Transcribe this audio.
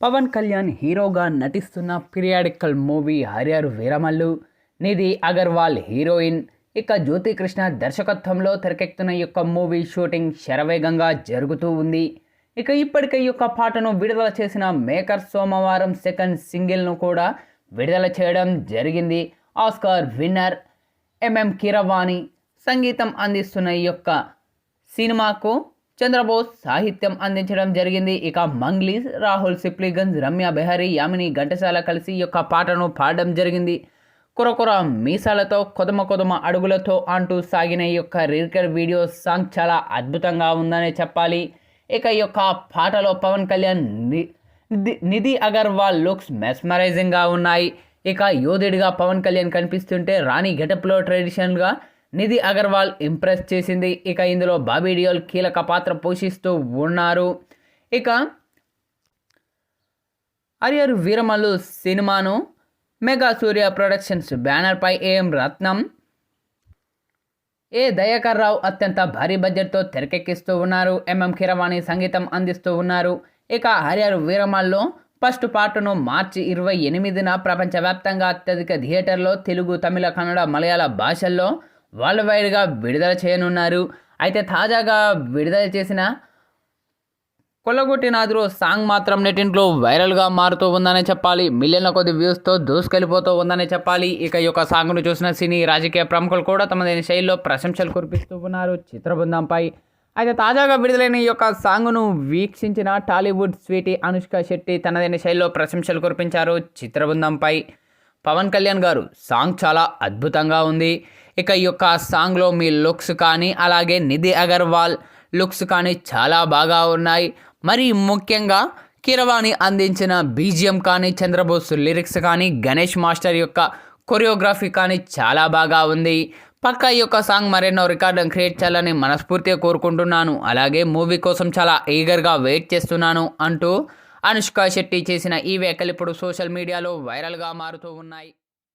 పవన్ కళ్యాణ్ హీరోగా నటిస్తున్న periodical movie Harihara Veeramallu Nidhi Agarwal heroine. ఇక జ్యోతికృష్ణ దర్శకత్వంలో తెరకెక్కుతున్న ఈ యొక్క మూవీ షూటింగ్ శరవేగంగా జరుగుతూ ఉంది. ఇక ఇప్పటికే ఈ యొక్క పాటను విడుదల చేసిన మేకర్ సోమవారం సెకండ్ సింగిల్ను కూడా విడుదల చేయడం జరిగింది. ఆస్కార్ విన్నర్ ఎంఎం కీరవాణి సంగీతం అందిస్తున్న ఈ యొక్క సినిమాకు చంద్రబోస్ సాహిత్యం అందించడం జరిగింది. ఇక మంగ్లీస్ రాహుల్ సిప్లిగంజ్ రమ్య బెహరీ యామిని ఘంటసాల కలిసి ఈ యొక్క పాటను పాడడం జరిగింది. కురకుర మీసాలతో కొదమ కొదమ అడుగులతో అంటూ సాగిన ఈ యొక్క రికార్డ్ వీడియో సాంగ్ చాలా అద్భుతంగా ఉందనే చెప్పాలి. ఇక ఈ యొక్క పాటలో పవన్ కళ్యాణ్ నిధి- నిధి అగర్వాల్ లుక్స్ మెస్మరైజింగ్గా ఉన్నాయి. ఇక యోధుడిగా పవన్ కళ్యాణ్ కనిపిస్తుంటే రాణి గెటప్లో ట్రెడిషనల్గా నిధి అగర్వాల్ ఇంప్రెస్ చేసింది. ఇక ఇందులో బాబీ డియోల్ కీలక పాత్ర పోషిస్తూ ఉన్నారు. ఇక అరియర్ వీరమల్లు సినిమాను మెగా సూర్య ప్రొడక్షన్స్ బ్యానర్పై ఏఎం రత్నం ఏ దయాకర్ రావు అత్యంత భారీ బడ్జెట్తో తెరకెక్కిస్తూ ఉన్నారు. ఎంఎం కిరవాణి సంగీతం అందిస్తూ ఉన్నారు. ఇక హరియర్ వీరమల్లో ఫస్ట్ పార్ట్ను మార్చి ఇరవై ఎనిమిదిన ప్రపంచవ్యాప్తంగా అత్యధిక థియేటర్లో తెలుగు తమిళ కన్నడ మలయాళ భాషల్లో వరల్డ్ వైడ్గా విడుదల చేయనున్నారు. అయితే తాజాగా విడుదల చేసిన కొల్లగొట్టినాదురు సాంగ్ మాత్రం నెటింట్లో వైరల్గా మారుతూ ఉందనే చెప్పాలి. మిలియన్ల కొద్ది వ్యూస్తో దూసుకెళ్ళిపోతూ ఉందనే చెప్పాలి. ఇక ఈ యొక్క సాంగ్ను చూసిన సినీ రాజకీయ ప్రముఖులు కూడా తమదైన శైలిలో ప్రశంసలు కురిపిస్తూ ఉన్నారు చిత్రబృందంపై. అయితే తాజాగా విడుదలైన ఈ యొక్క సాంగ్ను వీక్షించిన టాలీవుడ్ స్వీటీ అనుష్క శెట్టి తనదైన శైలిలో ప్రశంసలు కురిపించారు చిత్రబృందంపై. పవన్ కళ్యాణ్ గారు సాంగ్ చాలా అద్భుతంగా ఉంది. ఇక ఈ యొక్క సాంగ్లో మీ లుక్స్ కానీ అలాగే నిధి అగర్వాల్ లుక్స్ కానీ చాలా బాగా ఉన్నాయి. మరి ముఖ్యంగా కిరవాణి అందించిన బీజిఎం కానీ చంద్రబోస్ లిరిక్స్ కానీ గణేష్ మాస్టర్ యొక్క కొరియోగ్రఫీ కానీ చాలా బాగా ఉంది. పక్క ఈ యొక్క సాంగ్ మరెన్నో రికార్డులను క్రియేట్ చేయాలని మనస్ఫూర్తిగా కోరుకుంటున్నాను. అలాగే మూవీ కోసం చాలా ఈగర్గా వెయిట్ చేస్తున్నాను అంటూ అనుష్క శెట్టి చేసిన ఈ వ్యాఖ్యలు ఇప్పుడు సోషల్ మీడియాలో వైరల్గా మారుతూ ఉన్నాయి.